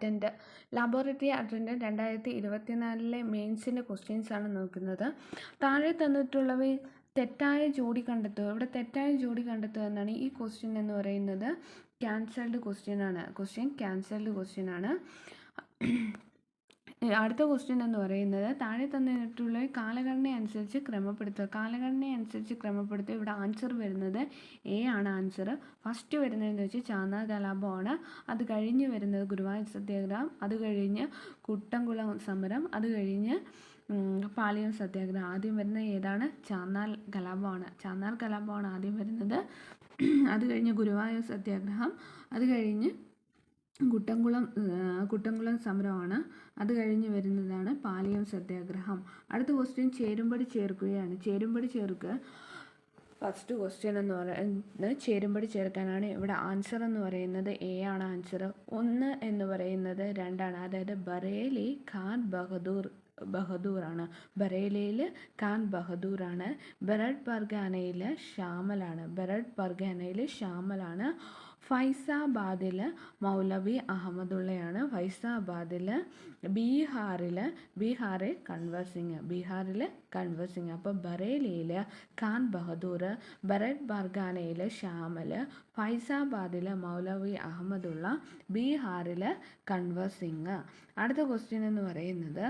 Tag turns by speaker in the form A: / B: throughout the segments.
A: Attend laboratory attend രണ്ടായിരത്തി ഇരുപത്തിനാലിലെ മെയിൻസിന്റെ ആണ് നോക്കുന്നത്. താഴെ തന്നിട്ടുള്ളവ തെറ്റായ ജോഡി കണ്ടെത്തുക. ഇവിടെ തെറ്റായ ജോഡി കണ്ടെത്തുക എന്നാണ് ഈ ക്വസ്റ്റ്യൻ എന്ന് പറയുന്നത്. ക്യാൻസൽഡ് ക്വസ്റ്റ്യൻ ആണ്. ക്വസ്റ്റ്യൻ ക്യാൻസൽഡ് ക്വസ്റ്റ്യൻ ആണ്. അടുത്ത ക്വസ്റ്റ്യൻ എന്ന് പറയുന്നത് താഴെ തന്നിട്ടുള്ള കാലഘടന അനുസരിച്ച് ക്രമപ്പെടുത്തുക. കാലഘടന അനുസരിച്ച് ക്രമപ്പെടുത്തുക. ഇവിടെ ആൻസർ വരുന്നത് എ ആണ് ആൻസർ ഫസ്റ്റ് വരുന്നതെന്ന് വെച്ചാൽ ചാന്നാർ കലാപമാണ് അത് കഴിഞ്ഞ് വരുന്നത് ഗുരുവായൂർ സത്യാഗ്രഹം. അത് കഴിഞ്ഞ് കുട്ടംകുളം സമരം. അത് കഴിഞ്ഞ് പാളിയം സത്യാഗ്രഹം. ആദ്യം വരുന്നത് ഏതാണ്? ചാന്നാർ കലാപമാണ്. ചാന്നാർ കലാപമാണ് ആദ്യം വരുന്നത്. അത് കഴിഞ്ഞ് ഗുരുവായൂർ സത്യാഗ്രഹം. അത് കഴിഞ്ഞ് കുട്ടംകുളം കുട്ടംകുളം സമരമാണ് അത് കഴിഞ്ഞ് വരുന്നതാണ് പാലിയം സത്യാഗ്രഹം. അടുത്ത ക്വസ്റ്റ്യൻ ചേരുംപടി ചേർക്കുകയാണ്. ചേരുംപടി ചേർക്കുക ഫസ്റ്റ് ക്വസ്റ്റ്യൻ എന്ന് പറയുന്നത് ചേരുംപടി ചേർക്കാനാണ്. ഇവിടെ ആൻസർ എന്ന് പറയുന്നത് എ ആണ് ആൻസർ ഒന്ന് എന്ന് പറയുന്നത് രണ്ടാണ്. അതായത് ബറേലി ഖാൻ ബഹദൂർ ബഹദൂറാണ്. ബറേലിയിൽ ഖാൻ ബഹദൂറാണ്. ബറഡ് പർഗാനയിൽ ഷാമലാണ് ബറഡ് പർഗാനയിൽ ഷാമലാണ് ഫൈസാബാദിൽ മൗലവി അഹമ്മദുള്ളയാണ്. ഫൈസാബാദിൽ ബീഹാറിൽ ബീഹാറിൽ കൺവേഴ്സിങ് ബീഹാറിൽ കൺവർ സിംഗ്. അപ്പോൾ ബറേലിയിൽ ഖാൻ ബഹദൂർ ബറഡ് ബർഗാനയിൽ ഷാമൽ ഫൈസാബാദിൽ മൗലവി അഹമ്മദുള്ള ബീഹാറിൽ കൺവേഴ്സിങ് അടുത്ത ക്വസ്റ്റ്യൻ എന്ന് പറയുന്നത്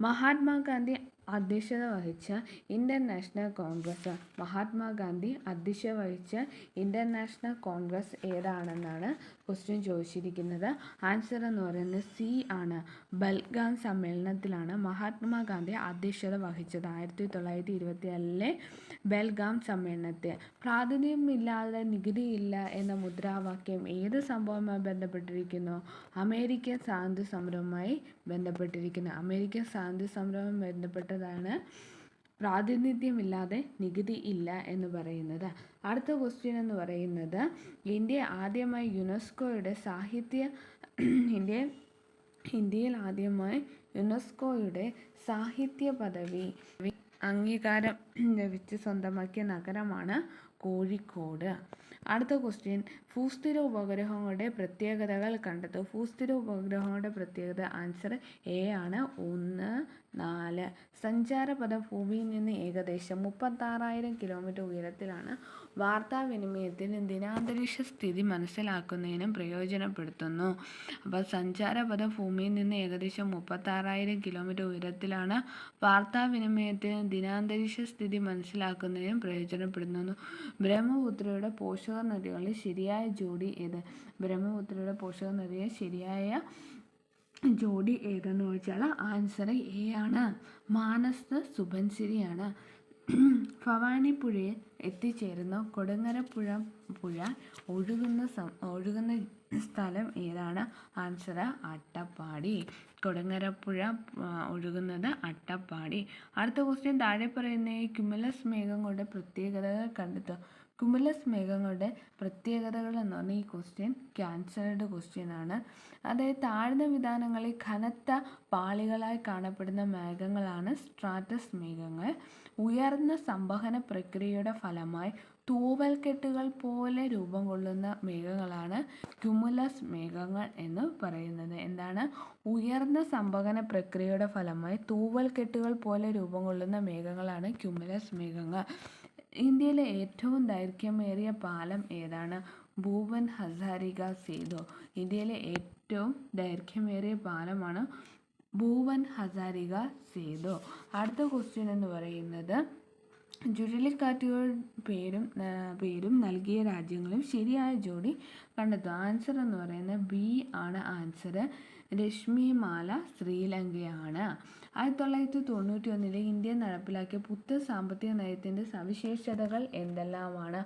A: മഹാത്മാഗാന്ധി അധ്യക്ഷത വഹിച്ച ഇന്ത്യൻ നാഷണൽ കോൺഗ്രസ് മഹാത്മാഗാന്ധി അധ്യക്ഷത വഹിച്ച ഇന്ത്യൻ നാഷണൽ കോൺഗ്രസ് ഏതാണെന്നാണ് ക്വസ്റ്റ്യൻ ചോദിച്ചിരിക്കുന്നത്. ആൻസർ എന്ന് പറയുന്നത് സി ആണ്. ബൽഗാം സമ്മേളനത്തിലാണ് മഹാത്മാഗാന്ധി അധ്യക്ഷത വഹിച്ചത്. ആയിരത്തി തൊള്ളായിരത്തി ഇരുപത്തിയേഴിലെ ബൽഗാം സമ്മേളനത്തെ പ്രാതിനിധ്യമില്ലാതെ നികുതിയില്ല എന്ന മുദ്രാവാക്യം ഏത് സംഭവവുമായി ബന്ധപ്പെട്ടിരിക്കുന്നു? അമേരിക്കൻ സ്വാതന്ത്ര്യ സമരവുമായി ബന്ധപ്പെട്ടിരിക്കുന്നു. അമേരിക്കൻ സ്വാതന്ത്ര്യ സമരവുമായി ബന്ധപ്പെട്ടതാണ് പ്രാതിനിധ്യമില്ലാതെ നികുതി ഇല്ല എന്ന് പറയുന്നത്. അടുത്ത ക്വസ്റ്റ്യൻ എന്ന് പറയുന്നത് ഇന്ത്യ ആദ്യമായി യുനെസ്കോയുടെ സാഹിത്യ ഇന്ത്യ ഇന്ത്യയിൽ ആദ്യമായി യുനെസ്കോയുടെ സാഹിത്യ പദവി അംഗീകാരം ലഭിച്ച് സ്വന്തമാക്കിയ നഗരമാണ് കോഴിക്കോട്. അടുത്ത ക്വസ്റ്റ്യൻ ഭൂസ്ഥിര ഉപഗ്രഹങ്ങളുടെ പ്രത്യേകതകൾ കണ്ടെത്തുക ഭൂസ്ഥിര ഉപഗ്രഹങ്ങളുടെ പ്രത്യേകത ആൻസർ എ ആണ്. ഒന്ന് നാല്. സഞ്ചാരപഥം ഭൂമിയിൽ നിന്ന് ഏകദേശം മുപ്പത്താറായിരം കിലോമീറ്റർ ഉയരത്തിലാണ്. വാർത്താവിനിമയത്തിന് ദിനാന്തരീക്ഷ സ്ഥിതി മനസ്സിലാക്കുന്നതിനും പ്രയോജനപ്പെടുത്തുന്നു. അപ്പോൾ സഞ്ചാരപഥം ഭൂമിയിൽ നിന്ന് ഏകദേശം മുപ്പത്താറായിരം കിലോമീറ്റർ ഉയരത്തിലാണ്. വാർത്താവിനിമയത്തിന് ദിനാന്തരീക്ഷ സ്ഥിതി മനസ്സിലാക്കുന്നതിനും പ്രയോജനപ്പെടുന്നു ബ്രഹ്മപുത്രയുടെ പോഷക നദികളിൽ ശരിയായ ജോഡി ഏത്? ബ്രഹ്മപുത്രയുടെ പോഷക നദിയെ ശരിയായ ജോഡി ഏതെന്ന് ചോദിച്ചാൽ ആൻസർ എ ആണ്. മാനസ് സുബൻസിരിയാണ് ഭവാനി പുഴയിൽ എത്തിച്ചേരുന്ന കൊടുങ്ങരപ്പുഴ പുഴ ഒഴുകുന്ന ഒഴുകുന്ന സ്ഥലം ഏതാണ്? ആൻസർ അട്ടപ്പാടി. കൊടുങ്ങരപ്പുഴ ഒഴുകുന്നത് അട്ടപ്പാടി. അടുത്ത ക്വസ്റ്റ്യൻ താഴെ പറയുന്ന ഈ ക്യുമുലസ് മേഘങ്ങളുടെ പ്രത്യേകതകൾ കണ്ടെത്തുക. കുമുലസ് മേഘങ്ങളുടെ പ്രത്യേകതകൾ എന്ന് പറഞ്ഞാൽ ഈ ക്വസ്റ്റ്യൻ ക്യാൻസറുടെ ക്വസ്റ്റ്യൻ ആണ്. അതായത് താഴ്ന്ന വിധാനങ്ങളിൽ കനത്ത പാളികളായി കാണപ്പെടുന്ന മേഘങ്ങളാണ് സ്ട്രാറ്റസ് മേഘങ്ങൾ. ഉയർന്ന സംവഹന പ്രക്രിയയുടെ ഫലമായി തൂവൽക്കെട്ടുകൾ പോലെ രൂപം കൊള്ളുന്ന മേഘങ്ങളാണ് ക്യുമുലസ് മേഘങ്ങൾ എന്ന് പറയുന്നത്. എന്താണ്? ഉയർന്ന സംവഹന പ്രക്രിയയുടെ ഫലമായി തൂവൽക്കെട്ടുകൾ പോലെ രൂപം കൊള്ളുന്ന മേഘങ്ങളാണ് ക്യുമുലസ് മേഘങ്ങൾ. ഇന്ത്യയിലെ ഏറ്റവും ദൈർഘ്യമേറിയ പാലം ഏതാണ്? ഭൂവൻ ഹസാരിക സേതു. ഇന്ത്യയിലെ ഏറ്റവും ദൈർഘ്യമേറിയ പാലമാണ് ഭൂവൻ ഹസാരിക സേതു. അടുത്ത ക്വസ്റ്റ്യൻ എന്ന് പറയുന്നത് ചുഴലിക്കാറ്റുകൾ പേരും പേരും നൽകിയ രാജ്യങ്ങളും ശരിയായ ജോഡി കണ്ടെത്തും. ആൻസർ എന്ന് പറയുന്നത് ബി ആണ് ആൻസർ രശ്മിമാല ശ്രീലങ്കയാണ്. ആയിരത്തി തൊള്ളായിരത്തി തൊണ്ണൂറ്റി ഒന്നിലെ ഇന്ത്യ നടപ്പിലാക്കിയ പുത്തൻ സാമ്പത്തിക നയത്തിന്റെ സവിശേഷതകൾ എന്തെല്ലാമാണ്?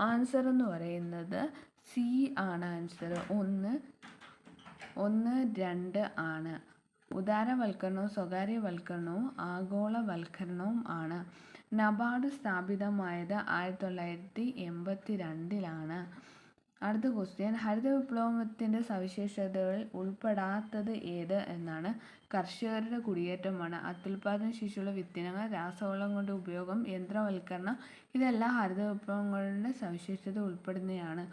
A: ആൻസർ എന്ന് പറയുന്നത് സി ആണ് ആൻസർ ഒന്ന് ഒന്ന് രണ്ട് ആണ്. ഉദാരവൽക്കരണവും സ്വകാര്യവൽക്കരണവും ആഗോളവൽക്കരണവും ആണ്. നബാർഡ് സ്ഥാപിതമായത് ആയിരത്തി തൊള്ളായിരത്തി എൺപത്തി രണ്ടിലാണ് അടുത്ത ക്വസ്റ്റ്യൻ ഹരിത വിപ്ലവത്തിന്റെ സവിശേഷതകളിൽ ഉൾപ്പെടാത്തത് ഏത് എന്നാണ്. കർഷകരുടെ കുടിയേറ്റമാണ്. അത്യുൽപാദന ശേഷിയുള്ള വിത്തിനങ്ങൾ കൊണ്ട് ഉപയോഗം യന്ത്രവൽക്കരണം ഇതെല്ലാം ഹരിത വിപ്ലവങ്ങളുടെ സവിശേഷത ഉൾപ്പെടുന്നതാണ്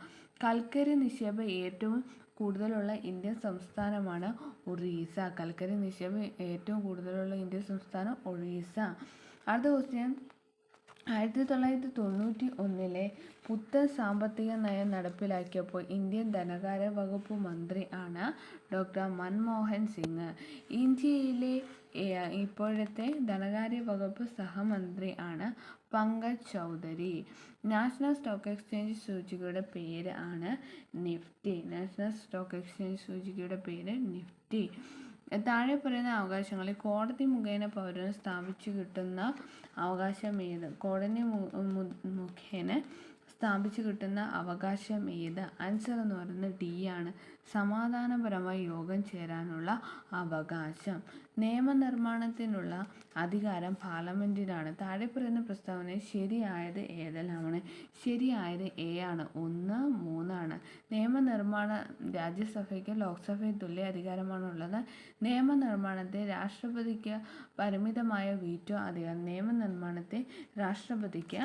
A: കൽക്കരി നിക്ഷേപം ഏറ്റവും കൂടുതലുള്ള ഇന്ത്യൻ സംസ്ഥാനമാണ് ഒറീസ. കൽക്കരി നിക്ഷേപം ഏറ്റവും കൂടുതലുള്ള ഇന്ത്യൻ സംസ്ഥാനം ഒറീസ. അടുത്ത ക്വസ്റ്റ്യൻ ആയിരത്തി തൊള്ളായിരത്തി തൊണ്ണൂറ്റി ഒന്നിലെ പുത്തൻ സാമ്പത്തിക നയം നടപ്പിലാക്കിയപ്പോൾ ഇന്ത്യൻ ധനകാര്യ വകുപ്പ് മന്ത്രി ആണ് ഡോക്ടർ മൻമോഹൻ സിംഗ്. ഇന്ത്യയിലെ ഇപ്പോഴത്തെ ധനകാര്യ വകുപ്പ് സഹമന്ത്രി ആണ് Pankaj Chaudhary. National Stock Exchange സൂചികയുടെ പേര് ആണ് നിഫ്റ്റി. നാഷണൽ സ്റ്റോക്ക് എക്സ്ചേഞ്ച് സൂചികയുടെ പേര് നിഫ്റ്റി. താഴെ പറയുന്ന അവകാശങ്ങളിൽ കോടതി മുഖേന പൗരന് സ്ഥാപിച്ചു കിട്ടുന്ന അവകാശം ഏത്? കോടതി മുഖേന സ്ഥാപിച്ചു കിട്ടുന്ന അവകാശം ഏത്? ആൻസർ എന്ന് പറയുന്നത് ഡി ആണ്. സമാധാനപരമായി യോഗം ചേരാനുള്ള അവകാശം. നിയമനിർമ്മാണത്തിനുള്ള അധികാരം പാർലമെന്റിനാണ് താഴെ പറയുന്ന പ്രസ്താവന ശരിയായത് ഏതെല്ലാമാണ്? ശരിയായത് എ ആണ്. ഒന്ന് മൂന്നാണ്. നിയമനിർമ്മാണ രാജ്യസഭയ്ക്ക് ലോക്സഭയ്ക്ക് തുല്യ അധികാരമാണുള്ളത്. നിയമനിർമ്മാണത്തെ രാഷ്ട്രപതിക്ക് പരിമിതമായ വീറ്റോ അധികാരം നിയമനിർമ്മാണത്തെ രാഷ്ട്രപതിക്ക്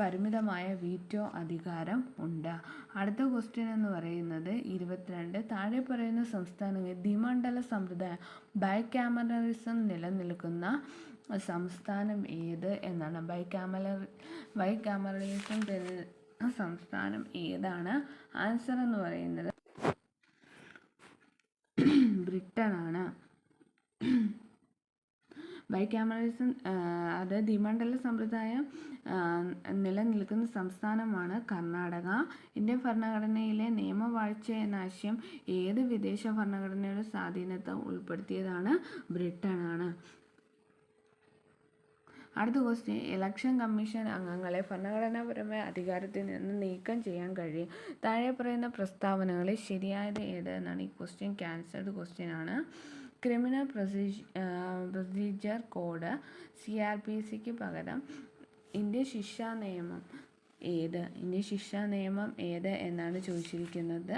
A: പരിമിതമായ വീറ്റോ അധികാരം ഉണ്ട്. അടുത്ത ക്വസ്റ്റ്യൻ എന്ന് പറയുന്നത് ഇരുപത്തിരണ്ട്. താഴെ പറയുന്ന സംസ്ഥാനങ്ങളിൽ ദ്വിമണ്ഡല സമ്പ്രദായം ബൈക്യാമറലിസം നിലനിൽക്കുന്ന സംസ്ഥാനം ഏത് എന്നാണ്? ബൈക്യാമല ബൈക്യാമറലിസം സംസ്ഥാനം ഏതാണ്? ആൻസർ എന്ന് പറയുന്നത് ബ്രിട്ടൻ ആണ് ബൈക്യാമറലിസം അത് ദ്വിമണ്ഡല സമ്പ്രദായം നിലനിൽക്കുന്ന സംസ്ഥാനമാണ് കർണാടക. ഇന്ത്യൻ ഭരണഘടനയിലെ നിയമവാഴ്ച എന്ന ആശയം ഏത് വിദേശ ഭരണഘടനയുടെ സ്വാധീനത്തെ ഉൾപ്പെടുത്തിയതാണ്? ബ്രിട്ടനാണ്. അടുത്ത ക്വസ്റ്റ്യൻ ഇലക്ഷൻ കമ്മീഷൻ അംഗങ്ങളെ ഭരണഘടനാപരമായ അധികാരത്തിൽ നിന്ന് നീക്കം ചെയ്യാൻ കഴിയും. താഴെ പറയുന്ന പ്രസ്താവനകളിൽ ശരിയായത് ഏത് എന്നാണ് ഈ ക്വസ്റ്റ്യൻ ക്യാൻസൽഡ് ക്വസ്റ്റ്യൻ ആണ്. Criminal procedure code C R P സിക്ക് പകരം ഇന്ത്യൻ ശിക്ഷാ നിയമം. ഏത്? ഇനി ശിക്ഷാ നിയമം ഏത് എന്നാണ് ചോദിച്ചിരിക്കുന്നത്.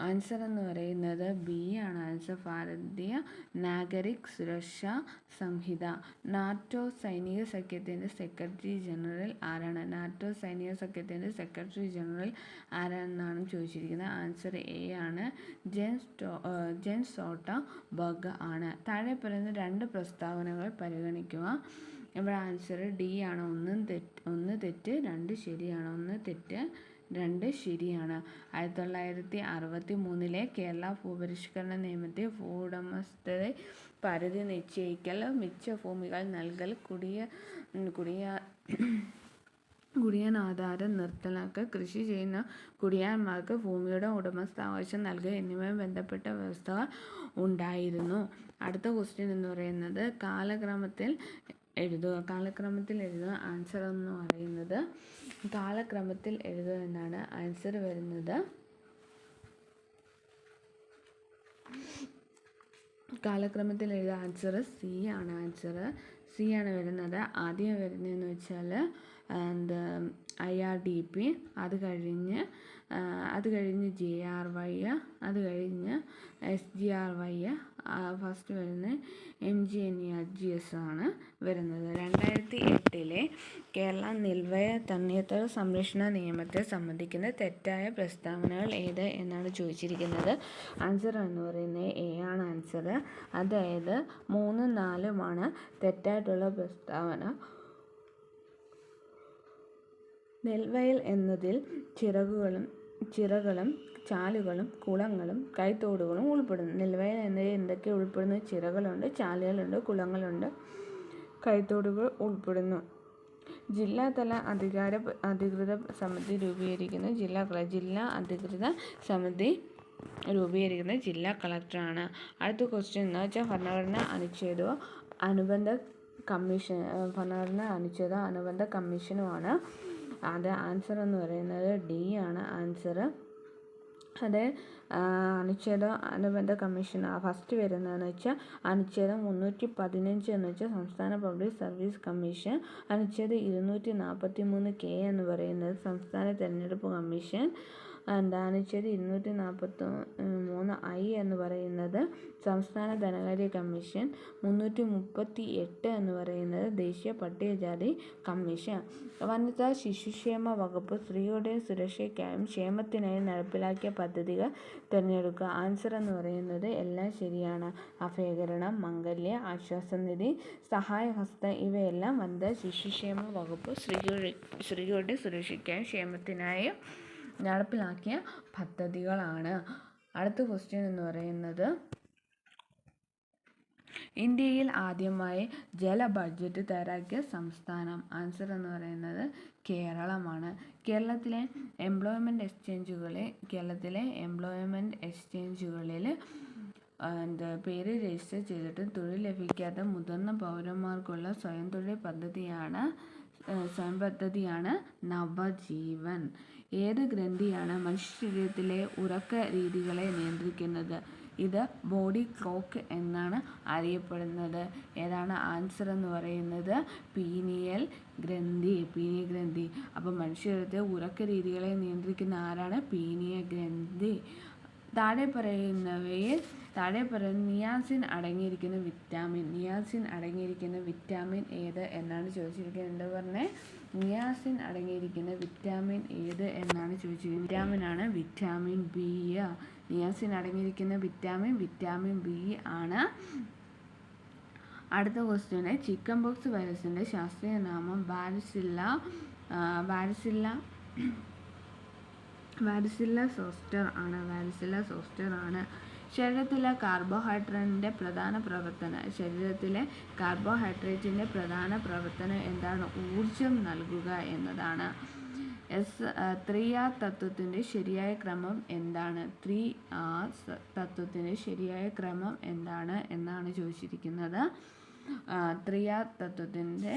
A: ആൻസർ എന്ന് പറയുന്നത് ബി ആണ്. ആൻസർ ഭാരതീയ നാഗരിക് സുരക്ഷാ സംഹിത. നാറ്റോ സൈനിക സഖ്യത്തിന്റെ സെക്രട്ടറി ജനറൽ ആരാണ്? നാറ്റോ സൈനിക സഖ്യത്തിന്റെ സെക്രട്ടറി ജനറൽ ആരാണെന്നാണ് ചോദിച്ചിരിക്കുന്നത്. ആൻസർ എ ആണ്. ജെൻസ് ജെൻസ് സോട്ട ബഗ് ആണ്. താഴെ പറയുന്ന രണ്ട് പ്രസ്താവനകൾ പരിഗണിക്കുക. ഇവിടെ ആൻസർ ഡി ആണ്. ഒന്ന് തെറ്റ് ഒന്ന് തെറ്റ് രണ്ട് ശരിയാണ്. ഒന്ന് തെറ്റ് രണ്ട് ശരിയാണ്. ആയിരത്തി തൊള്ളായിരത്തി അറുപത്തി മൂന്നിലെ കേരള ഭൂപരിഷ്കരണ നിയമത്തെ ഭൂവുടമസ്ഥത പരിധി നിശ്ചയിക്കൽ മിച്ച ഭൂമികൾ നൽകൽ കുടിയ കുടിയ കുടിയാൻ ആധാരം നിർത്തലാക്കുക കൃഷി ചെയ്യുന്ന കുടിയാന്മാർക്ക് ഭൂമിയുടെ ഉടമസ്ഥാവകാശം നൽകുക എന്നിവയും ബന്ധപ്പെട്ട വ്യവസ്ഥകൾ ഉണ്ടായിരുന്നു. അടുത്ത ക്വസ്റ്റ്യൻ എന്ന് പറയുന്നത് കാലക്രമത്തിൽ എഴുതുക. കാലക്രമത്തിൽ എഴുതുക ആൻസർ എന്ന് പറയുന്നത്. കാലക്രമത്തിൽ എഴുതുക എന്നാണ് ആൻസർ വരുന്നത്. കാലക്രമത്തിൽ എഴുതുക ആൻസർ സി ആണ് ആൻസർ സി ആണ് വരുന്നത്. ആദ്യം വരുന്നതെന്ന് വെച്ചാൽ എന്താ ഐ ആർ ഡി പി അത് കഴിഞ്ഞ് അത് കഴിഞ്ഞ് ജെ ആർ വൈ അത് കഴിഞ്ഞ് S G R Y first വരുന്നത് M G N E R G S ആണ് വരുന്നത്. രണ്ടായിരത്തി എട്ടിലെ കേരള നിൽവയ തണ്ണീർത്തട സംരക്ഷണ നിയമത്തെ സംബന്ധിക്കുന്ന തെറ്റായ പ്രസ്താവനകൾ ഏത് എന്നാണ് ചോദിച്ചിരിക്കുന്നത്? ആൻസർ എന്ന് പറയുന്നത് എ ആണ് ആൻസർ അതായത് മൂന്നും നാലുമാണ് തെറ്റായിട്ടുള്ള പ്രസ്താവന. നെൽവയൽ എന്നതിൽ ചിറകുകളും ചിറകളും ചാലുകളും കുളങ്ങളും കൈത്തോടുകളും ഉൾപ്പെടുന്നു. നിലവയൽ എന്നതിൽ എന്തൊക്കെ ഉൾപ്പെടുന്നു? ചിറകളുണ്ട് ചാലുകളുണ്ട് കുളങ്ങളുണ്ട് കൈത്തോടുകൾ ഉൾപ്പെടുന്നു. ജില്ലാതല അധികാര അധികൃത സമിതി രൂപീകരിക്കുന്ന. ജില്ലാ ജില്ലാ അധികൃത സമിതി രൂപീകരിക്കുന്ന ജില്ലാ കളക്ടറാണ്. അടുത്ത ക്വസ്റ്റ്യൻ എന്ന് വെച്ചാൽ ഭരണഘടന അനുച്ഛേദവും അനുബന്ധ കമ്മീഷൻ ഭരണഘടന അനുച്ഛേദം അനുബന്ധ കമ്മീഷനുമാണ്. അത് ആൻസർ എന്ന് പറയുന്നത് ഡി ആണ് ആൻസർ അത് അനുച്ഛേദം അനുബന്ധ കമ്മീഷൻ ഫസ്റ്റ് വരുന്നതെന്ന് വെച്ചാൽ അനുച്ഛേദം മുന്നൂറ്റി പതിനഞ്ച് എന്ന് വെച്ചാൽ സംസ്ഥാന പബ്ലിക് സർവീസ് കമ്മീഷൻ അനുച്ഛേദം ഇരുന്നൂറ്റി നാൽപ്പത്തി മൂന്ന് കെ എന്ന് പറയുന്നത് സംസ്ഥാന തിരഞ്ഞെടുപ്പ് കമ്മീഷൻ അനുച്ഛേദം ഇരുന്നൂറ്റി നാൽപ്പത്തി മൂന്ന് ഐ എന്ന് പറയുന്നത് സംസ്ഥാന ധനകാര്യ കമ്മീഷൻ മുന്നൂറ്റി മുപ്പത്തി എട്ട് എന്ന് പറയുന്നത് ദേശീയ പട്ടികജാതി കമ്മീഷൻ. വനിതാ ശിശുക്ഷേമ വകുപ്പ് സ്ത്രീകളുടെ സുരക്ഷയ്ക്കായും ക്ഷേമത്തിനായും നടപ്പിലാക്കിയ പദ്ധതികൾ തിരഞ്ഞെടുക്കുക. ആൻസർ എന്ന് പറയുന്നത് എല്ലാം ശരിയാണ്. അഭയകരണം മംഗല്യ ആശ്വാസ ആശ്വാസനിധി സഹായഹസ്തം ഇവയെല്ലാം വനിതാ ശിശുക്ഷേമ വകുപ്പ് സ്ത്രീയുടെ സ്ത്രീകളുടെ സുരക്ഷയ്ക്കായും ക്ഷേമത്തിനായും നടപ്പിലാക്കിയ പദ്ധതികളാണ്. അടുത്ത ക്വസ്റ്റ്യൻ എന്ന് പറയുന്നത് ഇന്ത്യയിൽ ആദ്യമായി ജല ബഡ്ജറ്റ് തയ്യാറാക്കിയ സംസ്ഥാനം. ആൻസർ എന്ന് പറയുന്നത് കേരളമാണ്. കേരളത്തിലെ എംപ്ലോയ്മെന്റ് എക്സ്ചേഞ്ചുകളിൽ കേരളത്തിലെ എംപ്ലോയ്മെന്റ് എക്സ്ചേഞ്ചുകളിൽ എന്താ പേര് രജിസ്റ്റർ ചെയ്തിട്ട് തൊഴിൽ ലഭിക്കാത്ത മുതിർന്ന പൗരന്മാർക്കുള്ള സ്വയം തൊഴിൽ പദ്ധതിയാണ് സ്വയം പദ്ധതിയാണ് നവജീവൻ. ഏത് ഗ്രന്ഥിയാണ് മനുഷ്യ ശരീരത്തിലെ ഉറക്ക രീതികളെ നിയന്ത്രിക്കുന്നത്? ഇത് ബോഡി ക്ലോക്ക് എന്നാണ് അറിയപ്പെടുന്നത്. ഏതാണ് ആൻസർ എന്ന് പറയുന്നത്? പീനിയൽ ഗ്രന്ഥി പീനിയ ഗ്രന്ഥി. അപ്പം മനുഷ്യരുടെ ഉറക്ക രീതികളെ നിയന്ത്രിക്കുന്ന ആരാണ്? പീനിയ ഗ്രന്ഥി. താഴെ പറയുന്നവയിൽ താഴെ പറയുന്ന നിയാസിൻ അടങ്ങിയിരിക്കുന്ന വിറ്റാമിൻ നിയാസിൻ അടങ്ങിയിരിക്കുന്ന വിറ്റാമിൻ ഏത് എന്നാണ് ചോദിച്ചിരിക്കുന്നത്. എന്താ പറഞ്ഞേ? നിയാസിൻ അടങ്ങിയിരിക്കുന്ന വിറ്റാമിൻ ഏത് എന്നാണ് ചോദിച്ചിരിക്കുന്നത്. വിറ്റാമിൻ ആണ് വിറ്റാമിൻ ബി നിയാസിൻ അടങ്ങിയിരിക്കുന്ന വിറ്റാമിൻ വിറ്റാമിൻ ബി ആണ്. അടുത്ത ക്വസ്റ്റ്യന് ചിക്കൻ ബോക്സ് വൈറസിന്റെ ശാസ്ത്രീയ നാമം ബാരിസില്ല ബാരിസില്ല വാരിസില്ല സോസ്റ്റർ ആണ്. വാരിസില്ല സോസ്റ്റർ ആണ്. ശരീരത്തിലെ കാർബോഹൈഡ്രേറ്റിന്റെ പ്രധാന പ്രവർത്തനം. ശരീരത്തിലെ കാർബോഹൈഡ്രേറ്റിന്റെ പ്രധാന പ്രവർത്തനം എന്താണ്? ഊർജം നൽകുക എന്നതാണ്. എസ് ത്രീ ആർ തത്വത്തിന്റെ ശരിയായ ക്രമം എന്താണ്? ത്രീ ആർ തത്വത്തിന്റെ ശരിയായ ക്രമം എന്താണ് എന്നാണ് ചോദിച്ചിരിക്കുന്നത്. ത്രീ ആർ തത്വത്തിന്റെ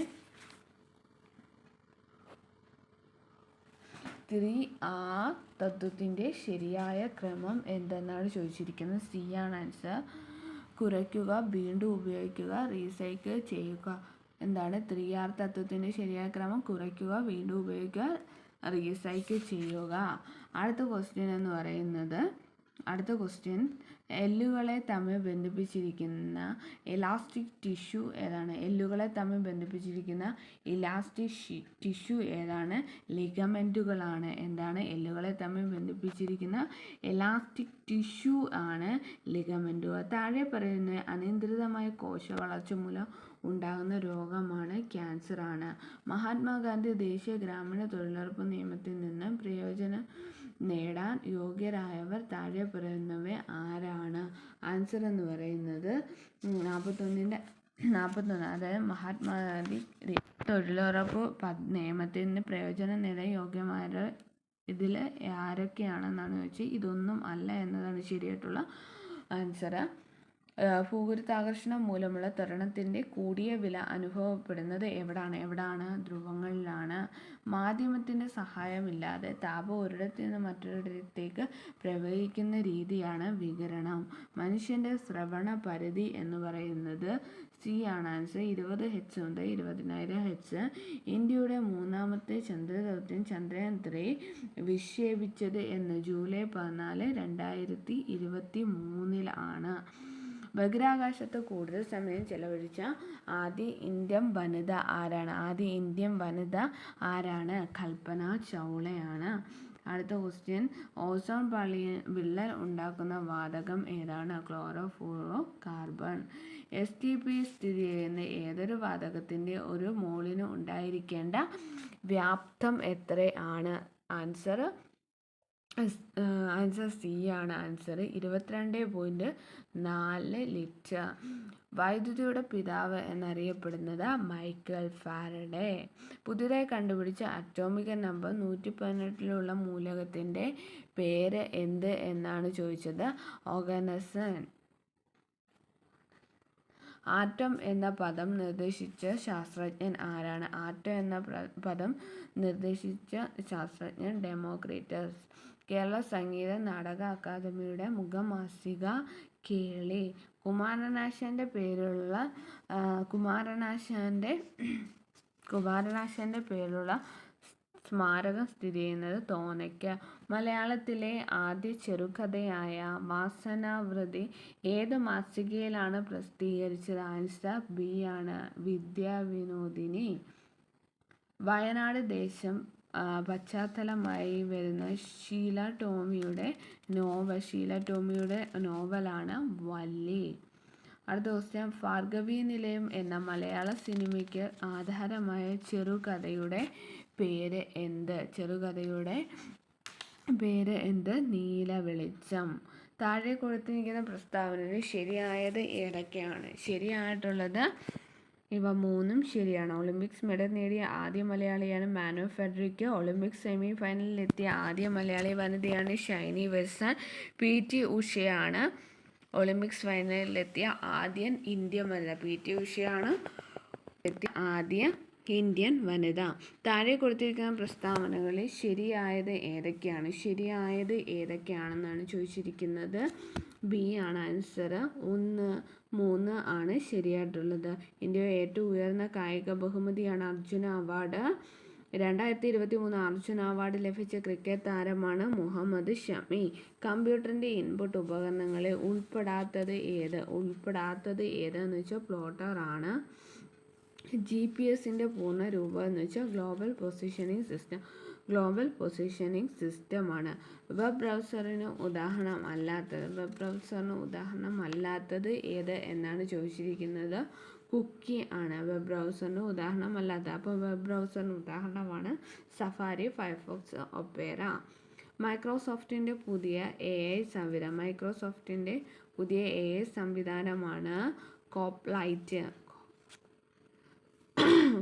A: ത്രീ ആ തത്വത്തിന്റെ ശരിയായ ക്രമം എന്തെന്നാണ് ചോദിച്ചിരിക്കുന്നത്? സി ആണ് ആൻസർ കുറയ്ക്കുക വീണ്ടും ഉപയോഗിക്കുക റീസൈക്കിൾ ചെയ്യുക. എന്താണ്? ത്രീ ആർ തത്വത്തിന്റെ ശരിയായ ക്രമം. കുറയ്ക്കുക വീണ്ടും ഉപയോഗിക്കുക റീസൈക്കിൾ ചെയ്യുക. അടുത്ത ക്വസ്റ്റ്യൻ എന്ന് പറയുന്നത് അടുത്ത ക്വസ്റ്റ്യൻ എല്ലുകളെ തമ്മിൽ ബന്ധിപ്പിച്ചിരിക്കുന്ന ഇലാസ്റ്റിക് ടിഷ്യു ഏതാണ്? എല്ലുകളെ തമ്മിൽ ബന്ധിപ്പിച്ചിരിക്കുന്ന ഇലാസ്റ്റിക് ടിഷ്യു ഏതാണ്? ലിഗമെന്റുകളാണ് എന്താണ്? എല്ലുകളെ തമ്മിൽ ബന്ധിപ്പിച്ചിരിക്കുന്ന ഇലാസ്റ്റിക് ടിഷ്യു ആണ് ലിഗമെന്റുകൾ താഴെ പറയുന്ന അനിയന്ത്രിതമായ കോശ വളർച്ച മൂലം ഉണ്ടാകുന്ന രോഗമാണ് ക്യാൻസർ ആണ്. മഹാത്മാഗാന്ധി ദേശീയ ഗ്രാമീണ തൊഴിലുറപ്പ് നിയമത്തിൽ നിന്ന് പ്രയോജനം നേടാൻ യോഗ്യരായവർ താഴെ പറയുന്നവ ആരാണ്? ആൻസർ എന്ന് പറയുന്നത് നാൽപ്പത്തൊന്നിന്റെ നാൽപ്പത്തൊന്ന് അതായത് മഹാത്മാഗാന്ധി തൊഴിലുറപ്പ് നിയമത്തിന് പ്രയോജനം നേടാൻ യോഗ്യമായ ഇതിൽ ആരൊക്കെയാണെന്നാണ് ചോദിച്ചാൽ ഇതൊന്നും അല്ല എന്നതാണ് ശരിയായിട്ടുള്ള ആൻസർ ഭൂഗുരുത്വാകർഷണം മൂലമുള്ള ത്വരണത്തിന്റെ കൂടിയ വില അനുഭവപ്പെടുന്നത് എവിടാണ്? എവിടാണ്? ധ്രുവങ്ങളിലാണ്. മാധ്യമത്തിന്റെ സഹായമില്ലാതെ താപം ഒരിടത്തു നിന്ന് മറ്റൊരിടത്തേക്ക് പ്രവഹിക്കുന്ന രീതിയാണ് വികരണം. മനുഷ്യന്റെ ശ്രവണ പരിധി എന്ന് പറയുന്നത് സി ആണ്. ആൻസർ ഇരുപത് ഹെച്ച് മുതൽ ഇരുപതിനായിരം ഹെച്ച് ഇന്ത്യയുടെ മൂന്നാമത്തെ ചന്ദ്രദൗത്യം ചന്ദ്രയാൻ ത്രീ വിക്ഷേപിച്ചത് എന്ന് ജൂലൈ പതിനാല് രണ്ടായിരത്തി ഇരുപത്തി മൂന്നിലാണ് ബഹിരാകാശത്ത് കൂടുതൽ സമയം ചെലവഴിച്ച ആദ്യ ഇന്ത്യൻ വനിത ആരാണ്? ആദ്യ ഇന്ത്യൻ വനിത ആരാണ്? കൽപ്പന ചൗളയാണ്. അടുത്ത ക്വസ്റ്റ്യൻ ഓസോൺ പാളി വിള്ളൽ ഉണ്ടാക്കുന്ന വാതകം ഏതാണ്? Chlorofluoro carbon S T P സ്ഥിതി ചെയ്യുന്ന ഏതൊരു വാതകത്തിന്റെ ഒരു മോളിന് ഉണ്ടായിരിക്കേണ്ട വ്യാപ്തം എത്രയാണ് ആൻസർ ആൻസർ സി ആണ് ആൻസർ ഇരുപത്തിരണ്ട് പോയിന്റ് നാല് ലിറ്റർ. വൈദ്യുതിയുടെ പിതാവ് എന്നറിയപ്പെടുന്നത് മൈക്കൽ ഫാരഡെ. പുതിയതായി കണ്ടുപിടിച്ച അറ്റോമിക നമ്പർ നൂറ്റി പതിനെട്ടിലുള്ള മൂലകത്തിന്റെ പേര് എന്ത് എന്നാണ് ചോദിച്ചത്? ഓഗനസൻ ആറ്റം എന്ന പദം നിർദ്ദേശിച്ച ശാസ്ത്രജ്ഞൻ ആരാണ്? ആറ്റം എന്ന പദം നിർദ്ദേശിച്ച ശാസ്ത്രജ്ഞൻ ഡെമോക്രിറ്റസ്. കേരള സംഗീത നാടക അക്കാദമിയുടെ മുഖമാസിക കേളി. കുമാരനാശാന്റെ പേരുള്ള കുമാരനാശാന്റെ കുമാരനാശാന്റെ പേരുള്ള സ്മാരകം സ്ഥിതി ചെയ്യുന്നത് തോന്നയ്ക്ക് മലയാളത്തിലെ ആദ്യ ചെറുകഥയായ വാസനാവൃതി ഏത് മാസികയിലാണ് പ്രസിദ്ധീകരിച്ചത്? ആൻസർ ബി ആണ്. വിദ്യാവിനോദിനി. വയനാട് ദേശം പശ്ചാത്തലമായി വരുന്ന ഷീല ടോമിയുടെ നോവൽ. ഷീല ടോമിയുടെ നോവലാണ് വല്ലി അടുത്ത ദിവസം ഭാർഗവി നിലയം എന്ന മലയാള സിനിമയ്ക്ക് ആധാരമായ ചെറുകഥയുടെ പേര് എന്ത്? ചെറുകഥയുടെ പേര് എന്ത്? നീല വെളിച്ചം. താഴെ കൊടുത്തിരിക്കുന്ന പ്രസ്താവനയിൽ ശരിയായത് ഏതൊക്കെയാണ്? ശരിയായിട്ടുള്ളത് ഇവ മൂന്നും ശരിയാണ്. ഒളിമ്പിക്സ് മെഡൽ നേടിയ ആദ്യ മലയാളിയാണ് മാനോ ഫെഡറിക്ക് ഒളിമ്പിക്സ് സെമി ഫൈനലിലെത്തിയ ആദ്യ മലയാളി വനിതയാണ് ഷൈനി വെസാൻ പി. ടി. ഉഷയാണ് ഒളിമ്പിക്സ് ഫൈനലിലെത്തിയ ആദ്യ ഇന്ത്യൻ വനിത. പി. ടി. ഉഷയാണ് ആദ്യ ഇന്ത്യൻ വനിത. താഴെ കൊടുത്തിരിക്കുന്ന പ്രസ്താവനകളിൽ ശരിയായത് ഏതൊക്കെയാണ്? ശരിയായത് ഏതൊക്കെയാണെന്നാണ് ചോദിച്ചിരിക്കുന്നത്. ബി ആണ് ആൻസർ ഒന്ന് മൂന്ന് ആണ് ശരിയായിട്ടുള്ളത്. ഇന്ത്യയുടെ ഏറ്റവും ഉയർന്ന കായിക ബഹുമതിയാണ് അർജുന അവാർഡ്. രണ്ടായിരത്തി ഇരുപത്തി മൂന്ന് അർജുന അവാർഡ് ലഭിച്ച ക്രിക്കറ്റ് താരമാണ് മുഹമ്മദ് ഷമി. കമ്പ്യൂട്ടറിന്റെ ഇൻപുട്ട് ഉപകരണങ്ങളിൽ ഉൾപ്പെടാത്തത് ഏത്? ഉൾപ്പെടാത്തത് ഏതെന്ന് വെച്ചാൽ പ്ലോട്ടർ ആണ്. ജി പി എസിന്റെ പൂർണ രൂപം എന്ന് വെച്ചാൽ global positioning system. Global positioning സിസ്റ്റമാണ് വെബ് ബ്രൗസറിന് ഉദാഹരണം അല്ലാത്തത് വെബ് ബ്രൗസറിന് ഉദാഹരണം അല്ലാത്തത് ഏത് എന്നാണ് ചോദിച്ചിരിക്കുന്നത്? കുക്കി ആണ്. വെബ് ബ്രൗസറിന് ഉദാഹരണം അല്ലാത്തത് അപ്പോൾ വെബ് ബ്രൗസറിന് ഉദാഹരണമാണ് സഫാരി ഫയർഫോക്സ് ഒപ്പേറ മൈക്രോസോഫ്റ്റിന്റെ പുതിയ എ ഐ സംവിധാനം മൈക്രോസോഫ്റ്റിന്റെ പുതിയ എ ഐ സംവിധാനമാണ് കോപ്ലൈറ്റ്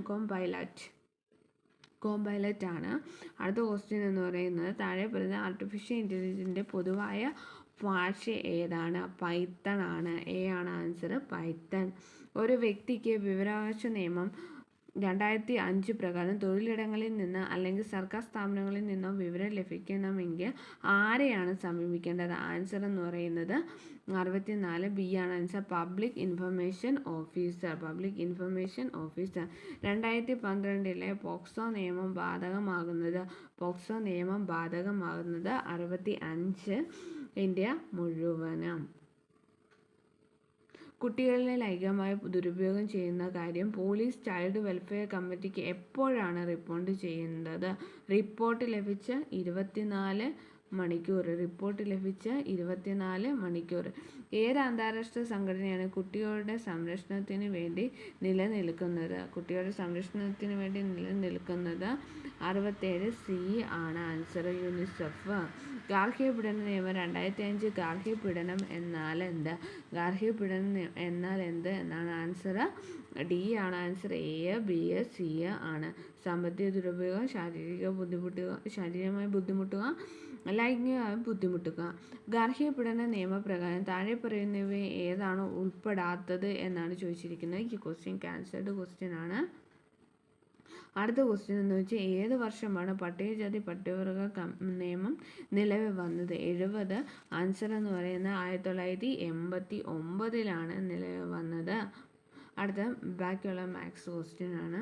A: കോംപൈലറ്റ് കോമ്പൈലറ്റ് ആണ് അടുത്ത ക്വസ്റ്റ്യൻ എന്ന് പറയുന്നത് താഴെ പറയുന്ന ആർട്ടിഫിഷ്യൽ ഇന്റലിജൻസിന്റെ പൊതുവായ ഭാഷ ഏതാണ്? പൈത്തൺ ആണ്. എ ആണ് ആൻസർ പൈത്തൺ. ഒരു വ്യക്തിക്ക് വിവരാവകാശ നിയമം രണ്ടായിരത്തി അഞ്ച് പ്രകാരം തൊഴിലിടങ്ങളിൽ നിന്ന് അല്ലെങ്കിൽ സർക്കാർ സ്ഥാപനങ്ങളിൽ നിന്നോ വിവരം ലഭിക്കണമെങ്കിൽ ആരെയാണ് സമീപിക്കേണ്ടത്? ആൻസർ എന്ന് പറയുന്നത് അറുപത്തിനാല് ബി ആണ്. Answer public information officer public information officer. രണ്ടായിരത്തി പന്ത്രണ്ടിലെ പോക്സോ നിയമം ബാധകമാകുന്നത് പോക്സോ നിയമം ബാധകമാകുന്നത് അറുപത്തി അഞ്ച് ഇന്ത്യ മുഴുവനും. കുട്ടികളിലെ ലൈംഗികമായ ദുരുപയോഗം ചെയ്യുന്ന കാര്യം പോലീസ് ചൈൽഡ് വെൽഫെയർ കമ്മിറ്റിക്ക് എപ്പോഴാണ് റിപ്പോർട്ട് ചെയ്യേണ്ടത്? റിപ്പോർട്ട് ലഭിച്ച ഇരുപത്തിനാല് മണിക്കൂർ. റിപ്പോർട്ട് ലഭിച്ച ഇരുപത്തിനാല് മണിക്കൂർ. ഏത് അന്താരാഷ്ട്ര സംഘടനയാണ് കുട്ടികളുടെ സംരക്ഷണത്തിന് വേണ്ടി നിലനിൽക്കുന്നത്? കുട്ടികളുടെ സംരക്ഷണത്തിന് വേണ്ടി നിലനിൽക്കുന്നത് അറുപത്തേഴ് സി ആണ്. ആൻസർ യൂണിസെഫ് ഗാർഹിക പീഡന നിയമം രണ്ടായിരത്തി അഞ്ച് ഗാർഹിക പീഡനം എന്നാൽ എന്ത്? ഗാർഹിക പീഡനം എന്നാൽ എന്ത്? എന്നാണ് ആൻസർ. ഡി ആണ് ആൻസർ. എ ബി സി ആണ്. സാമ്പത്തിക ദുരുപയോഗം ശാരീരിക ബുദ്ധിമുട്ടുക ശാരീരികമായി ബുദ്ധിമുട്ടുക ലൈംഗികമായി ബുദ്ധിമുട്ടുക. ഗാർഹിക പീഡന നിയമപ്രകാരം താഴെ പറയുന്നവ ഏതാണ് ഉൾപ്പെടാത്തത് എന്നാണ് ചോദിച്ചിരിക്കുന്നത്. ഈ ക്വസ്റ്റ്യൻ ക്യാൻസൽഡ് ക്വസ്റ്റ്യൻ ആണ്. അടുത്ത ക്വസ്റ്റ്യൻ എന്ന് വെച്ചാൽ ഏത് വർഷമാണ് പട്ടികജാതി പട്ടികവർഗ നിയമം നിലവിൽ വന്നത്? എഴുപത് ആൻസർ എന്ന് പറയുന്നത് ആയിരത്തി തൊള്ളായിരത്തി എൺപത്തി ഒമ്പതിലാണ് നിലവിൽ വന്നത്. അടുത്ത ബാക്കിയുള്ള മാത്സ് ക്വസ്റ്റ്യൻ ആണ്.